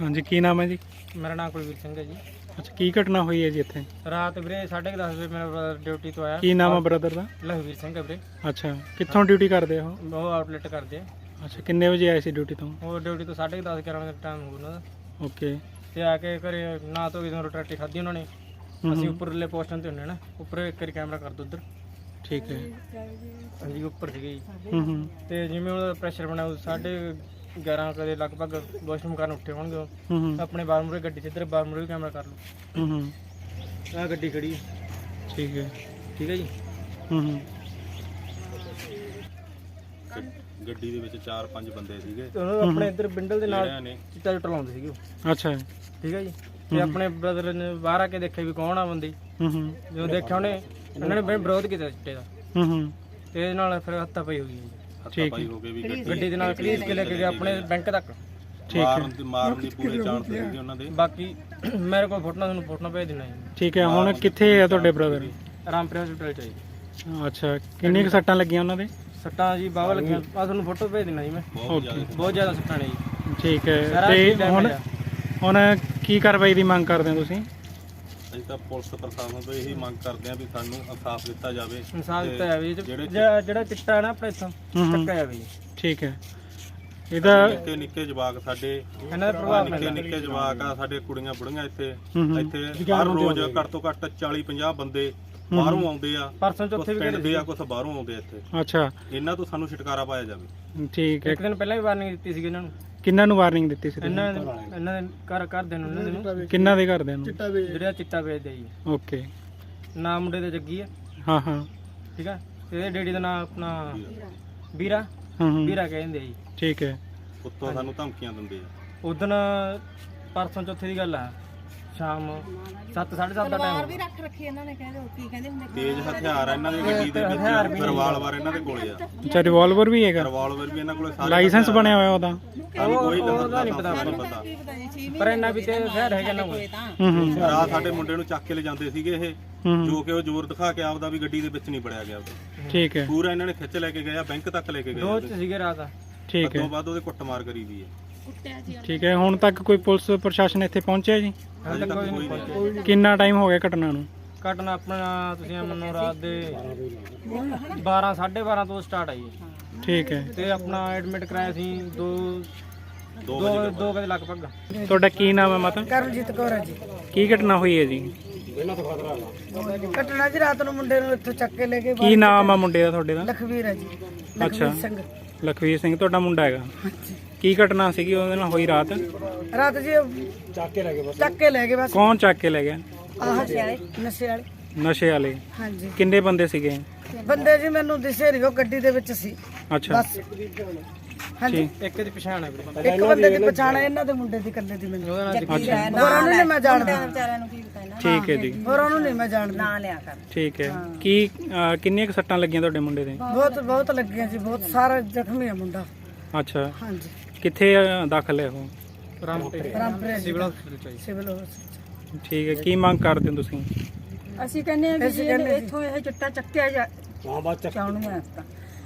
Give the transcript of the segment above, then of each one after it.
ਹਾਂਜੀ ਕੀ ਨਾਮ ਹੈ ਜੀ? ਮੇਰਾ ਨਾਮ ਕੁਲਵੀਰ ਸਿੰਘ ਹੈ ਜੀ। ਅੱਛਾ ਕੀ ਘਟਨਾ ਹੋਈ ਹੈ ਜੀ ਇੱਥੇ? ਰਾਤ ਵੀਰੇ 10:30 ਵਜੇ ਮੇਰਾ brother ਡਿਊਟੀ ਤੋਂ ਆਇਆ। ਕੀ ਨਾਮ ਹੈ ਬ੍ਰਦਰ ਦਾ? ਲਖਵੀਰ ਸਿੰਘ ਹੈ ਵੀਰੇ। ਅੱਛਾ ਕਿੱਥੋਂ ਡਿਊਟੀ ਕਰਦੇ ਹੋ ਉਹ? ਆਊਟਲੈਟ ਕਰਦੇ ਆ। ਅੱਛਾ ਕਿੰਨੇ ਵਜੇ ਆਏ ਸੀ ਡਿਊਟੀ ਤੋਂ? ਉਹ ਡਿਊਟੀ ਤੋਂ 10:30 11 ਵਜੇ ਟਾਈਮ ਹੋ ਉਹਨਾਂ ਦਾ। ਓਕੇ ਤੇ ਆ ਕੇ ਘਰੇ ਨਾ ਤੋਂ ਕਿਦੋਂ ਰੋਟੀ ਰਾਟੀ ਖਾਧੀ ਉਹਨਾਂ ਨੇ ਅਸੀਂ ਉੱਪਰਲੇ ਪੋਸਟਾਂ ਤੇ ਹੁੰਨੇ ਨਾ ਉੱਪਰ ਇੱਕ ਵਾਰੀ ਕੈਮਰਾ ਕਰ ਦੋ ਉਧਰ। ਠੀਕ ਹੈ। ਹਾਂਜੀ ਉੱਪਰ ਸੀਗੇ ਜੀ। ਹੂੰ ਹੂੰ ਤੇ ਜਿਵੇਂ ਉਹਦਾ ਪ੍ਰੈਸ਼ਰ ਬਣਿਆ ਉਹ ਸਾਢੇ 11 ਕਦੇ ਲਗਭਗ ਵਾਸ਼ਰੂਮ ਕਰਨ ਉੱਠੇ ਹੋਣਗੇ। ਹੂੰ ਹੂੰ। ਆਪਣੇ ਬਾਹਰ ਮੂਹਰੇ ਗੱਡੀ 'ਚ ਇੱਧਰ ਬਾਹਰ ਮੂਹਰੇ ਵੀ ਕੈਮਰਾ ਕਰ ਲਓ। ਹੂੰ ਹੂੰ। ਆਹ ਗੱਡੀ ਖੜੀ ਹੈ। ਠੀਕ ਹੈ। ਠੀਕ ਹੈ ਜੀ? ਹੂੰ ਹੂੰ। ਗੱਡੀ ਦੇ ਵਿੱਚ 4-5 ਬੰਦੇ ਸੀਗੇ। ਤੇ ਉਹ ਆਪਣੇ ਇੱਧਰ ਬਿੰਡਲ ਦੇ ਨਾਲ ਨੇ ਚਿੱਟਾ ਚੁੱਟਾ ਲਾਉਂਦੇ ਸੀਗੇ ਉਹ। ਅੱਛਾ। ਠੀਕ ਹੈ ਜੀ? ਤੇ ਆਪਣੇ ਬ੍ਰਦਰ ਨੇ ਬਾਹਰ ਆ ਕੇ ਦੇਖਿਆ ਵੀ ਕੌਣ ਆ ਬੰਦੀ। ਹੂੰ ਹੂੰ। ਜਦੋਂ ਦੇਖਿਆ ਉਹਨੇ ਉਹਨਾਂ ਨੇ ਬੜਾ ਵਿਰੋਧ ਕੀਤਾ ਚਿੱਟੇ ਦਾ। ਹੂੰ ਹੂੰ। ਤੇ ਇਹਦੇ ਨਾਲ ਫਿਰ ਹੱਥਾ ਪਈ ਹੋਈ ਜੀ। ਹੱਥਾਪਾਈ ਹੋ। ਕੇ ਵੀ ਗੱਡੀ ਗੱਡੀ ਦੇ ਨਾਲ ਕਲੀਸ ਕੇ ਲੈ ਕੇ ਗਏ ਆਪਣੇ ਬੈਂਕ ਤੱਕ। ਠੀਕ ਹੈ। ਮਾਰਨ ਦੀ ਮਾਰਨ ਦੀ ਪੂਰੀ ਚਾਂਸ ਸੀਗੀ ਉਹਨਾਂ ਦੇ। ਬਾਕੀ ਮੇਰੇ ਕੋਲ ਫੋਟੋਆਂ ਤੁਹਾਨੂੰ ਫੋਟੋਆਂ ਭੇਜ ਦੇਣਾ ਜੀ। ਠੀਕ ਹੈ ਹੁਣ ਕਿੱਥੇ ਹੈ ਤੁਹਾਡੇ ਬ੍ਰਦਰ ਰਾਮਪੁਰ ਹਸਪੀਟਲ ਚ ਜੀ। ਅੱਛਾ ਕਿੰਨੀਆਂ ਕੁ ਸੱਟਾਂ ਲੱਗੀਆਂ ਉਹਨਾਂ ਦੇ? ਸੱਟਾਂ ਜੀ ਬਾਵਾ ਲੱਗੀਆਂ। ਆ ਤੁਹਾਨੂੰ ਫੋਟੋ ਭੇਜ ਦੇਣਾ ਜੀ ਮੈਂ। ਬਹੁਤ ਜ਼ਿਆਦਾ ਬਹੁਤ ਜ਼ਿਆਦਾ ਸੱਟਾਂ ਨੇ ਜੀ। ਠੀਕ ਹੈ ਤੇ damage ਹੁਣ ਆ। ਹੁਣ ਕੀ ਕਾਰਵਾਈ ਦੀ ਮੰਗ ਕਰਦੇ ਹੋ ਤੁਸੀਂ? ਅਸੀਂ ਤਾਂ ਪੁਲਿਸ ਪ੍ਰਸ਼ਾਸਨ ਤੋਂ ਇਹੀ ਮੰਗ ਕਰਦੇ ਹਾਂ ਵੀ ਸਾਨੂੰ ਇਨਸਾਫ ਦਿੱਤਾ ਜਾਵੇ ਇਨਸਾਨ ਦਿੱਤਾ ਜਾਵੇ। ਜਿਹੜੇ- ਜਿਹੜਾ ਜਿਹੜਾ ਚਿੱਟਾ ਹੈ ਨਾ ਆਪਣੇ ਇੱਥੋਂ ਹੂੰ ਹੂੰ। ਚੱਕਾ ਜਾਵੇ। ਠੀਕ ਹੈ। ਇਹਦਾ ਨਿੱਕੇ ਨਿੱਕੇ ਜਵਾਕ ਸਾਡੇ ਇਹਨਾਂ ਦਾ ਪ੍ਰਭਾਵ ਨਿੱਕੇ ਨਿੱਕੇ ਜਵਾਕ ਆ ਸਾਡੇ ਕੁੜੀਆਂ ਬੁੜੀਆਂ ਇੱਥੇ। ਇੱਥੇ ਹਰ ਰੋਜ਼ ਘੱਟ ਤੋਂ ਘੱਟ 40-50 ਬੰਦੇ ਬਾਹਰੋਂ ਆਉਂਦੇ ਆ। ਪਰਸੋਂ ਚੌਥੇ ਵੀ ਦੇ ਆ ਕੁਝ ਬਾਹਰੋਂ ਆਉਂਦੇ ਆ ਇੱਥੇ। ਅੱਛਾ। ਇਹਨਾਂ ਤੋਂ ਸਾਨੂੰ ਛੁਟਕਾਰਾ ਪਾਇਆ ਜਾਵੇ। ਠੀਕ ਹੈ। ਇੱਕ ਦਿਨ ਪਹਿਲਾਂ ਵੀ ਵਾਰਨਿੰਗ ਦਿੱਤੀ ਸੀਗੀ ਇਹਨਾਂ ਨੂੰ। ਕਿੰਨਾਂ ਨੂੰ ਵਾਰਨਿੰਗ ਦਿੱਤੀ ਸੀ ਤੁਸੀਂ? ਇਹਨਾਂ ਦੇ ਇਹਨਾਂ ਦੇ ਘਰ ਘਰ ਦੇ ਨੂੰ ਇਹਨਾਂ ਦੇ ਨੂੰ। ਕਿੰਨਾਂ ਦੇ ਘਰਦਿਆਂ ਨੂੰ? ਜਿਹੜਾ ਚਿੱਟਾ ਵੇਚਦੇ ਜੀ। ਓਕੇ। ਨਾਮ ਮੁੰਡੇ ਦਾ ਜੱਗੀ ਆ। ਹਾਂ ਹਾਂ। ਠੀਕ ਆ? ਤੇ ਇਹਦੇ ਡੈਡੀ ਦਾ ਨਾਮ ਆਪਣਾ ਵੀਰਾ। ਹੂੰ ਹੂੰ। ਵੀਰਾ ਕਹਿੰਦੇ ਆ ਜੀ। ਠੀਕ ਹੈ। ਉੱਤੋਂ ਸਾਨੂੰ ਧਮਕੀਆਂ ਦਿੰਦੇ ਆ। ਉਦਣ ਪਰਸੋਂ ਚੌਥੇ ਦੀ ਗੱਲ ਆ। ਸ਼ਾਮ 7 7:30 ਦਾ ਟਾਈਮ ਵੀ ਰੱਖ ਰੱਖੀ ਇਹਨਾਂ ਨੇ ਕਹਿੰਦੇ ਉਹ ਕੀ ਕਹਿੰਦੇ ਹੁੰਦੇ? ਤੇਜ਼ ਹਥਿਆਰ ਆ ਇਹਨਾਂ ਦੇ ਗੱਡੀ ਦੇ ਵਿੱਚ ਵੀ ਰਿਵਾਲਵਰ ਇਹਨਾਂ ਦੇ ਕੋਲੇ ਆ। ਅੱਛਾ ਰਿਵਾਲਵਰ ਵੀ ਹੈਗਾ? ਰਿਵਾਲਵਰ ਵੀ ਇਹਨਾਂ ਕੋਲੇ ਸਾਰੇ ਲਾਇਸੈਂਸ ਬਣਿਆ ਹੋਇਆ ਉਹਦਾ? ਸਾਨੂੰ ਕੋਈ ਉਹਦਾ ਨਹੀਂ ਪਤਾ ਸਾਨੂੰ ਪਤਾ ਕੀ ਪਤਾ। ਜੀ ਪਰ ਇੰਨਾ ਵੀ ਤੇ ਸ਼ਹਿਰ ਹੈਗਾ ਨਾ ਤਾਂ। ਹੂੰ ਹੂੰ। ਰਾਤ ਸਾਡੇ ਮੁੰਡੇ ਨੂੰ ਚੱਕ ਕੇ ਲੈ ਜਾਂਦੇ ਸੀਗੇ ਇਹ ਹੂੰ ਜੋ ਕਿ ਉਹ ਜ਼ੋਰ ਦਿਖਾ ਕੇ ਆਪਦਾ ਵੀ ਗੱਡੀ ਦੇ ਵਿੱਚ ਨਹੀਂ ਬੜਿਆ ਗਿਆ ਉਹਦੇ। ਠੀਕ ਹੈ। ਪੂਰਾ ਇਹਨਾਂ ਨੇ ਖਿੱਚ ਲੈ ਕੇ ਗਿਆ ਬੈਂਕ ਤੱਕ ਲੈ ਕੇ ਗਏ ਦੋ ਚ ਸੀਗੇ ਰਾਤ ਠੀਕ ਹੈ। ਤੋਂ ਬਾਅਦ ਉਹਦੇ ਕੁੱਟਮਾਰ ਕਰੀ ਦੀ ਹੈ। ਕੁੱਟਿਆ ਜੀ ਠੀਕ ਹੈ ਹੁਣ ਤੱਕ ਕੋਈ ਪੁਲਿਸ ਪ੍ਰਸ਼ਾਸਨ ਇੱਥੇ ਪਹੁੰਚਿਆ ਜੀ? ਹਾਲੇ ਤੱਕ ਕੋਈ ਨਹੀਂ ਪਹੁੰਚਿਆ। ਕਿੰਨਾ ਟਾਈਮ ਹੋ ਗਿਆ ਘਟਨਾ ਨੂੰ? ਘਟਨਾ ਆਪਣਾ ਤੁਸੀਂ ਮੰਨੋ ਰਾਤ ਦੇ 12 12:30 ਤੋਂ ਸਟਾਰਟ ਆਈ ਠੀਕ ਹੈ। ਤੇ ਆਪਣਾ ਐਡਮਿਟ ਕਰਾਇਆ ਸੀ ਦੋ ਦੋ ਦੋ ਦੋ ਵਜੇ ਲਗਭਗ। ਤੁਹਾਡਾ ਕੀ ਨਾਮ ਹੈ ਮਾਤਾ? ਕਰਮਜੀਤ ਕੌਰ ਹੈ ਜੀ। ਕੀ ਘਟਨਾ ਹੋਈ ਹੈ ਜੀ? ਘਟਨਾ ਜੀ ਰਾਤ ਨੂੰ ਮੁੰਡੇ ਨੂੰ ਇੱਥੋਂ ਚੱਕ ਕੇ ਲੈ ਕੇ ਕੀ ਨਾਮ ਆ ਮੁੰਡੇ ਦਾ ਤੁਹਾਡੇ ਦਾ? ਲਖਵੀਰ ਹੈ ਜੀ। ਅੱਛਾ। ਲਖਵੀਰ ਸਿੰਘ। ਲਖਵੀਰ ਸਿੰਘ ਤੁਹਾਡਾ ਮੁੰਡਾ ਹੈਗਾ? ਕੀ ਘਟਨਾ ਸੀਗੀ? ਉਹਦੇ ਨਾਲ ਹੋਈ ਰਾਤ? ਰਾਤ ਜੀ ਚੱਕ ਕੇ ਲੈ ਗਏ ਬਸ। ਚੱਕ ਕੇ ਲੈ ਗਏ ਬਸ। ਕੌਣ ਚੱਕ ਕੇ ਲੈ ਗਿਆ? ਆਹ ਨਸ਼ੇ ਵਾਲੇ। ਨਸ਼ੇ ਵਾਲੇ। ਹਾਂਜੀ। ਕਿੰਨੇ ਬੰਦੇ ਸੀਗੇ? ਬੰਦੇ ਜੀ ਮੈਨੂੰ ਦਿਸੇ ਉਹ ਗੱਡੀ ਦੇ ਵਿੱਚ ਸੀ। ਅੱਛਾ। ਬਸ। ਹਾਂਜੀ। ਇੱਕ ਦੀ ਪਛਾਣ ਹੈ ਵੀਰੇ ਇੱਕ ਬੰਦੇ ਦੀ ਪਛਾਣ ਹੈ ਇਹਨਾਂ ਦੇ ਮੁੰਡੇ ਦੀ ਇਕੱਲੇ ਦੀ ਮੈਨੂੰ। ਹੋਰਾਂ ਨੂੰ ਨਹੀਂ ਮੈਂ ਜਾਣਦਾ। ਵਿਚਾਰਿਆਂ ਨੂੰ ਕੀ ਪਤਾ ਇਹਨਾਂ ਠੀਕ ਹੈ ਜੀ। ਹੋਰਾਂ ਨੂੰ ਨਹੀਂ ਮੈਂ ਜਾਣਦਾ। ਨਾਂ ਲਿਆ ਕਰ। ਠੀਕ ਹੈ। ਕੀ ਕਿੰਨੀਆਂ ਕੁ ਸੱਟਾਂ ਲੱਗੀਆਂ ਤੁਹਾਡੇ ਮੁੰਡੇ ਦੇ? ਬਹੁਤ ਬਹੁਤ ਲੱਗੀਆਂ ਜੀ ਬਹੁਤ ਸਾਰਾ ਜ਼ਖਮੀ ਹੈ ਮੁੰਡਾ। ਅੱਛਾ। ਹਾਂਜੀ। ਕਿੱਥੇ ਦਾਖਲ ਹੈ ਉਹ? ਰਾਮਪੁਰ। ਰਾਮਪੁਰੇ ਜੀ। ਸਿਵਲ ਹਸਪੀਟਲ ਚ ਆਈ ਸਿਵਲ ਹਸਪਤਾਲ। ਠੀਕ ਹੈ ਕੀ ਮੰਗ ਕਰਦੇ ਹੋ ਤੁਸੀਂ? ਅਸੀਂ ਕਹਿੰਦੇ ਆ ਵੀ ਅਸੀਂ ਜੇ ਕਹਿੰਦੇ ਜੀ। ਇੱਥੋਂ ਇਹ ਚਿੱਟਾ ਚੱਕਿਆ ਜਾ ਚਾਉਣੀਆਂ ਤਾਂ।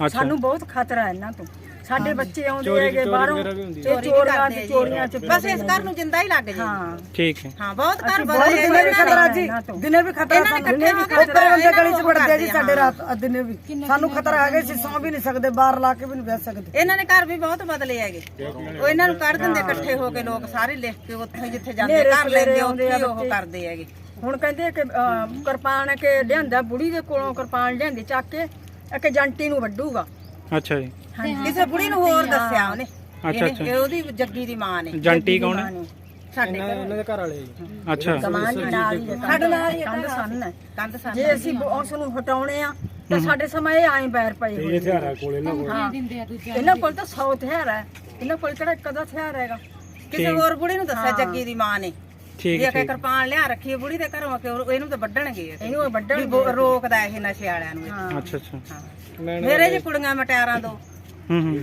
ਅੱਛਾ। ਸਾਨੂੰ ਬਹੁਤ ਖਤਰਾ ਹੈ ਇਹਨਾਂ ਤੋਂ। ਸਾਡੇ ਬੱਚੇ ਆਉਂਦੇ ਹੈਗੇ ਬਾਹਰੋਂ ਵੀ ਇਹ ਚੋਰੀਆਂ ਚ ਚੋਰੀਆਂ ਚ ਬਸ ਇਸ ਘਰ ਨੂੰ ਜਿੰਦਾ ਹੀ ਲੱਗ ਜੇ ਹਾਂ। ਠੀਕ ਹੈ। ਹਾਂ ਬਹੁਤ ਘਰ ਬਹੁਤ ਬਦਲੇ ਦਿਨੇ ਵੀ ਖਤਰਾ ਜੀ ਤੋਂ। ਦਿਨੇ ਵੀ ਖਤਰਾ ਸਾਨੂੰ। ਕੇ ਉੱਪਰ ਬੰਦੇ ਇਹਨਾਂ ਗਲੀ ਚ ਵੜਦੇ ਆ ਜੀ ਸਾਡੇ ਆ। ਰਾਤ ਦਿਨੇ ਵੀ। ਸਾਨੂੰ ਖਤਰਾ ਹੈਗਾ ਸੀ ਸੌਂ ਵੀ ਨਹੀਂ ਸਕਦੇ ਬਾਹਰ ਲਾ ਕੇ ਵੀ ਨਹੀਂ ਬਹਿ ਸਕਦੇ। ਇਹਨਾਂ ਨੇ ਘਰ ਵੀ ਬਹੁਤ ਬਦਲੇ ਹੈਗੇ। ਉਹ ਇਹਨਾਂ ਨੂੰ ਕੱਢ ਦਿੰਦੇ ਇਕੱਠੇ ਹੋ ਕੇ ਲੋਕ ਸਾਰੇ ਲਿਖ ਕੇ ਉੱਥੇ ਜਿੱਥੇ ਜਾਂਦੇ ਘਰ ਲੈਂਦੇ ਉੱਥੇ ਉਹ ਕਰਦੇ ਹੈਗੇ। ਹੁਣ ਕਹਿੰਦੇ ਕਿ ਕਿਰਪਾਨ ਕੇ ਲਿਆਂਦਾ ਬੁੜੀ ਦੇ ਕੋਲੋਂ ਕਿਰਪਾਨ ਲਿਆਂਦੀ ਚੱਕ ਕੇ ਇੱਕ ਜੰਟੀ ਨੂੰ ਵੱਢੂਗਾ। ਅੱਛਾ ਜੀ। ਕਿਸੇ ਬੁੜੀ ਨੂੰ ਹੋਰ ਦੱਸਿਆ ਉਹਨੇ। ਅੱਛਾ, ਇਹ- ਅੱਛਾ। ਇਹ ਉਹਦੀ ਜੱਗੀ ਦੀ ਮਾਂ ਨੇ। ਜੰਟੀ ਕੌਣ ਹੈ? ਸਾਡੇ ਇਹਨਾਂ ਦੇ ਘਰ ਵਾਲੇ ਅੱਛਾ। ਸਾਡੇ ਨਾਲ ਹੀ ਸਾਡੇ ਨਾਲ ਹੀ ਕੰਧ ਸੰਨ ਹੈ। ਕੰਧ ਸਾਹ ਜੇ ਅਸੀਂ ਉਸ ਨੂੰ ਹਟਾਉਣੇ ਆ ਤਾਂ ਸਾਡੇ ਸਮਾਂ ਇਹ ਆਏ ਬੈਰ ਪਏ ਹੋਏ ਨੇ। ਹਾਂ। ਇਹਨਾਂ ਕੋਲ ਤਾਂ 100 ਹਥਿਆਰ ਹੈ। ਇਹਨਾਂ ਕੋਲ ਕਿਹੜਾ ਇੱਕ ਅੱਧਾ ਹਥਿਆਰ ਹੈਗਾ? ਕਿਸੇ ਹੋਰ ਬੁੜੀ ਨੂੰ ਦੱਸਿਆ ਜੱਗੀ ਦੀ ਮਾਂ ਨੇ। ਠੀਕ ਇਹ ਹੈ ਕਿ ਕਿਰਪਾਨ ਲਿਆ ਰੱਖੀ ਹੈ ਬੁੜੀ ਦੇ ਘਰੋਂ ਕਿ ਉਹ- ਇਹਨੂੰ ਤਾਂ ਵੱਢਣਗੇ ਇਹ। ਇਹਨੂੰ ਵੱਢਣ ਵੀ ਬੋ- ਰੋਕਦਾ ਇਹ ਨਸ਼ੇ ਵਾਲਿਆਂ ਨੂੰ ਇਹ। ਅੱਛਾ ਅੱਛਾ। ਮੈਂ ਮੇਰੇ ਜੀ ਕੁੜੀਆਂ ਮਟਿਆਰਾਂ ਦੋ। ਹੂੰ ਹੂੰ।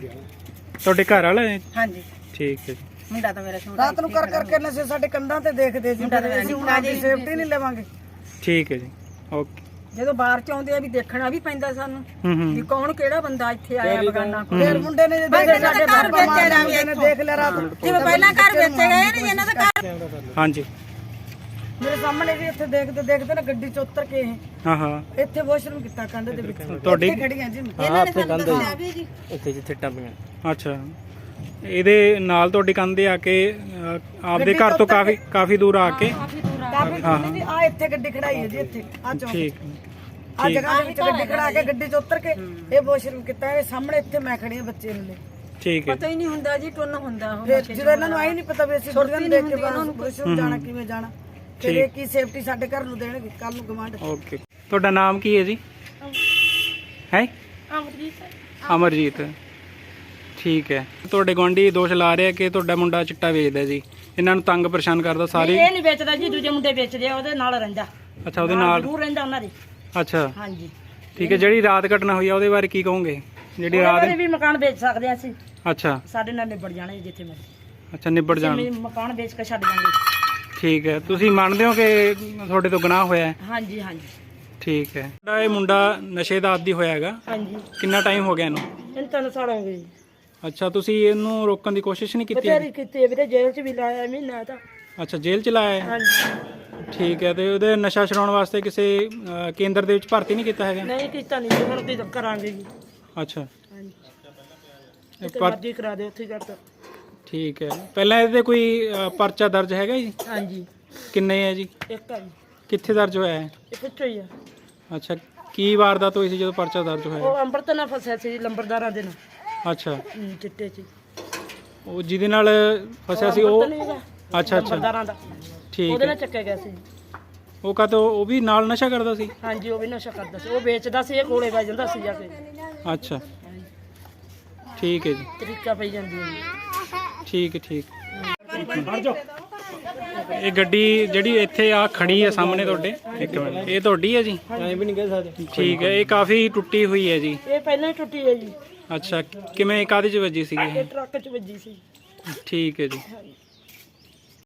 ਤੁਹਾਡੇ ਘਰ ਵਾਲਾ ਹੈ ਹਾਂਜੀ। ਠੀਕ ਹੈ ਜੀ। ਮੁੰਡਾ ਤਾਂ ਮੇਰਾ ਛੋਟਾ ਰਾਤ ਨੂੰ ਕਰ ਕਰਕੇ ਨਸ਼ੇ ਸਾਡੇ ਕੰਧਾਂ ਤੇ ਦੇਖਦੇ ਜੀ ਅਸੀਂ ਉਹਨਾਂ ਦੀ ਸੇਫਟੀ ਨਹੀਂ ਲਵਾਂਗੇ। ਠੀਕ ਹੈ ਜੀ। ਓਕੇ। ਜਦੋਂ ਬਾਹਰ ਚ ਆਉਂਦੇ ਆ ਵੀ ਦੇਖਣਾ ਵੀ ਪੈਂਦਾ ਸਾਨੂੰ ਹੂੰ ਵੀ ਹੂੰ ਕੌਣ ਕਿਹੜਾ ਬੰਦਾ ਇੱਥੇ ਆਇਆ ਬਗਾਨਾ ਕੋਲ। ਫਿਰ ਮੁੰਡੇ ਨੇ ਜੇ ਦੇਖ ਦਾ ਘਰ ਵੇਚੇ ਦਾ ਵੀ ਨੇ ਦੇਖ ਲਿਆ ਰਾਤ ਜਿਵੇਂ ਪਹਿਲਾਂ ਘਰ ਵੇਚੇ ਗਏ ਨੇ ਇਹਨਾਂ ਦਾ ਘਰ ਹਾਂਜੀ। ਮੇਰੇ ਸਾਹਮਣੇ ਜੀ ਇੱਥੇ ਦੇਖਦੇ ਦੇਖਦੇ ਨਾ ਗੱਡੀ ਚ ਉਤਰ ਕੇ ਇਹ। ਹਾਂ ਹਾਂ। ਇੱਥੇ ਵਾਸ਼ਰੂਮ ਕੀਤਾ ਕੰਧ ਦੇ ਵਿੱਚ। ਤੁਹਾਡੀ ਇੱਥੇ ਖੜੀਆਂ ਜੀ। ਇਹਨਾਂ ਨੇ ਸਾਨੂੰ ਦੱਸਿਆ ਵੀ ਜੀ। ਇੱਥੇ ਜਿੱਥੇ ਟੱਬੀਆਂ ਅੱਛਾ। ਇਹਦੇ ਨਾਲ ਤੁਹਾਡੀ ਕੰਧ ਆ ਕੇ ਅ, ਆਪਦੇ ਘਰ ਤੋਂ ਕਾਫੀ ਕਾਫੀ ਦੂਰ ਆ ਕੇ? ਕਾਫੀ ਦੂਰ ਜੀ ਆ ਇੱਥੇ ਗੱਡੀ ਖੜਾਈ ਹੈ ਜੀ ਇੱਥੇ। ਆ ਚੌਂਕ। ਠੀਕ। ਆ ਜਗ੍ਹਾ ਦੇ ਵਿੱਚ ਗੱਡੀ ਖੜਾ ਕੇ ਗੱਡੀ ਚ ਉਤਰ ਕੇ ਇਹ ਵਾਸ਼ਰੂਮ ਕੀਤਾ ਇਹ ਸਾਹਮਣੇ ਇੱਥੇ ਮੈਂ ਖੜੀ ਹਾਂ ਬੱਚੇ ਨੂੰ ਲੈ। ਠੀਕ ਹੈ। ਪਤਾ ਹੀ ਨਹੀਂ ਹੁੰਦਾ ਜੀ ਟੁੰਨ ਹੁੰਦਾ ਉਹ ਫਿਰ ਜਦੋਂ ਇਹਨਾਂ ਨੂੰ ਆਈ ਨਹੀਂ ਪਤਾ ਵੀ ਅਸੀਂ ਦੁਨੀਆ ਨੂੰ ਦੇਖ ਕੇ ਬਾਹਰ ਵਾਸ਼ਰੂਮ ਜਾਣਾ ਕਿਵੇਂ ਜਾਣਾ? ਫਿਰ ਇਹ ਕੀ ਸੇਫਟੀ ਸਾਡੇ ਘਰ ਨੂੰ ਦੇਣਗੇ ਕੱਲ ਨੂੰ ਗਵਾਂਢ ਓਕੇ। ਤੁਹਾਡਾ ਨਾਮ ਕੀ ਹੈ ਜੀ? ਹੈ? ਅਮਰਜੀਤ। ਠੀਕ ਹੈ। ਤੁਹਾਡੇ ਗੁਆਂਢੀ ਦੋਸ਼ ਲਾ ਰਿਹਾ ਕਿ ਤੁਹਾਡਾ ਮੁੰਡਾ ਚਿੱਟਾ ਵੇਚਦਾ ਜੀ। ਇਹਨਾਂ ਨੂੰ ਤੰਗ ਪਰੇਸ਼ਾਨ ਕਰਦਾ ਸਾਰੇ? ਇਹ ਨਹੀਂ ਵੇਚਦਾ ਜੀ ਦੂਜੇ ਮੁੰਡੇ ਵੇਚਦੇ ਆ ਉਹਦੇ ਨਾਲ ਰਹਿੰਦਾ। ਅੱਛਾ ਉਹਦੇ ਨਾਲ? ਦੂਰ ਰਹਿੰਦਾ ਉਹਨਾਂ ਦੇ। ਅੱਛਾ। ਹਾਂਜੀ। ਠੀਕ ਹੈ ਜਿਹੜੀ ਰਾਤ ਘਟਨਾ ਹੋਈ ਆ ਉਹਦੇ ਬਾਰੇ ਕੀ ਕਹੋਗੇ? ਜਿਹੜੀ ਰਾਤ ਉਹਦੇ ਵੀ ਮਕਾਨ ਵੇਚ ਸਕਦੇ ਆ ਅਸੀਂ। ਅੱਛਾ। ਸਾਡੇ ਨਾਲ ਨਿਬੜ ਜਾਣਾ ਜੀ ਜਿੱਥੇ ਮਰਜ਼ੀ। ਅੱਛਾ ਨਿਬੜ ਜਾਣ। ਅਸੀਂ ਮਕਾਨ ਵੇਚ ਕੇ ਛੱਡ ਜਾਵਾਂਗੇ। ਠੀਕ ਹੈ ਤੁਸੀਂ ਮੰਨਦੇ ਹੋ ਕਿ ਤੁਹਾਡੇ ਤੋਂ ਗੁਨਾਹ ਹੋਇਆ ਹੈ? ਹਾਂਜੀ ਹਾਂਜੀ। ਠੀਕ ਹੈ। ਤੁਹਾਡਾ ਇਹ ਮੁੰਡਾ ਨਸ਼ੇ ਦਾ ਆਦੀ ਹੋਇਆ ਹੈਗਾ। ਹਾਂਜੀ। ਕਿੰਨਾ ਟਾਈਮ ਹੋ ਗਿਆ ਇਹਨੂੰ? ਇਹਨੂੰ ਤਿੰਨ ਸਾਲ ਹੋ ਗਏ ਜੀ। ਅੱਛਾ ਤੁਸੀਂ ਇਹਨੂੰ ਰੋਕਣ ਦੀ ਕੋਸ਼ਿਸ਼ ਨਹੀਂ ਕੀਤੀ? ਬਥੇਰੀ ਕੀਤੀ ਵੀਰੇ ਜੇਲ੍ਹ 'ਚ ਵੀ ਲਾਇਆ ਮਹੀਨਾ ਤਾਂ। ਅੱਛਾ ਜੇਲ੍ਹ ਚ ਲਾਇਆ ਹੈ? ਹਾਂਜੀ। ਠੀਕ ਹੈ ਤੇ ਉਹਦੇ ਨਸ਼ਾ ਛਡਾਉਣ ਵਾਸਤੇ ਕਿਸੇ ਅਹ, ਕੇਂਦਰ ਦੇ ਵਿੱਚ ਭਰਤੀ ਨਹੀਂ ਕੀਤਾ ਹੈਗਾ? ਨਹੀਂ ਕੀਤਾ ਨਹੀਂ ਜੀ, ਹੁਣ ਕੀ ਕਰਾਂਗੇ ਜੀ। ਅੱਛਾ। ਹਾਂਜੀ। ਇਹ ਜਿੱਥੇ ਪਰ- ਮਰਜ਼ੀ ਕਰਾ ਦੇ ਉੱਥੇ ਕਰਤਾ ਠੀਕ ਹੈ। ਪਹਿਲਾਂ ਇਹਦੇ ਕੋਈ ਅਹ, ਪਰਚਾ ਦਰਜ ਹੈਗਾ ਜੀ? ਹਾਂਜੀ। ਕਿੰਨੇ ਹੈ ਜੀ? ਇੱਕ ਆ ਜੀ। ਕਿੱਥੇ ਦਰਜ ਹੋਇਆ ਹੈ? ਇਹ ਪਿੱਛੋਂ ਹੀ ਆ। ਅੱਛਾ ਕੀ ਵਾਰਦਾਤ ਹੋਈ ਸੀ ਜਦੋਂ ਪਰਚਾ ਦਰਜ ਹੋਇਆ? ਉਹ ਅੰਮ੍ਰਿਤ ਨਾਲ ਫਸਿਆ ਸੀ ਲੰਬਰਦਾਰਾਂ ਦੇ ਨਾਲ। ਅੱਛਾ। ਹਮ, ਚਿੱਟੇ 'ਚ ਉਹ ਜਿਹਦੇ ਨਾਲ ਫਸਿਆ ਸੀ ਉਹ ਅੱਛਾ ਅੱਛਾ। ਲੰਬਰਦਾਰਾਂ ਦਾ। ਠੀਕ ਉਹਦੇ ਹੈ। ਨਾਲ ਚੱਕਿਆ ਗਿਆ ਸੀ। ਉਹ ਕਾ ਉਹ ਵੀ ਨਾਲ ਨਸ਼ਾ ਕਰਦਾ ਸੀ? ਹਾਂਜੀ ਉਹ ਵੀ ਨਸ਼ਾ ਕਰਦਾ ਸੀ। ਉਹ ਵੇਚਦਾ ਸੀ ਇਹ ਕੋਲੇ ਵੱਜ ਜਾਂਦਾ ਸੀ ਜਾ ਕੇ। ਅੱਛਾ। ਠੀਕ ਹੈ ਜੀ। ਤਰੀਕਾ ਪਈ ਜਾਂਦੀ ਹੈ। ਠੀਕ ਹੈ ਠੀਕ। ਇਹ ਗੱਡੀ ਜਿਹੜੀ ਇੱਥੇ ਆ ਖੜੀ ਹੈ ਸਾਹਮਣੇ ਤੁਹਾਡੇ। ਇੱਕ ਮਿੰਟ। ਇਹ ਤੁਹਾਡੀ ਹੈ ਜੀ? ਐਂ ਵੀ ਨਹੀਂ ਕਹਿ ਸਕਦੇ। ਠੀਕ ਹੈ ਇਹ ਕਾਫੀ ਟੁੱਟੀ ਹੋਈ ਹੈ ਜੀ। ਇਹ ਪਹਿਲਾਂ ਹੀ ਟੁੱਟੀ ਹੈ ਜੀ। ਅੱਛਾ ਕਿਵੇਂ ਕਾਹਦੇ ਚ ਵੱਜੀ ਸੀਗੀ ਇਹ? ਟਰੱਕ 'ਚ ਵੱਜੀ ਸੀ। ਠੀਕ ਹੈ ਜੀ। ਹਾਂਜੀ।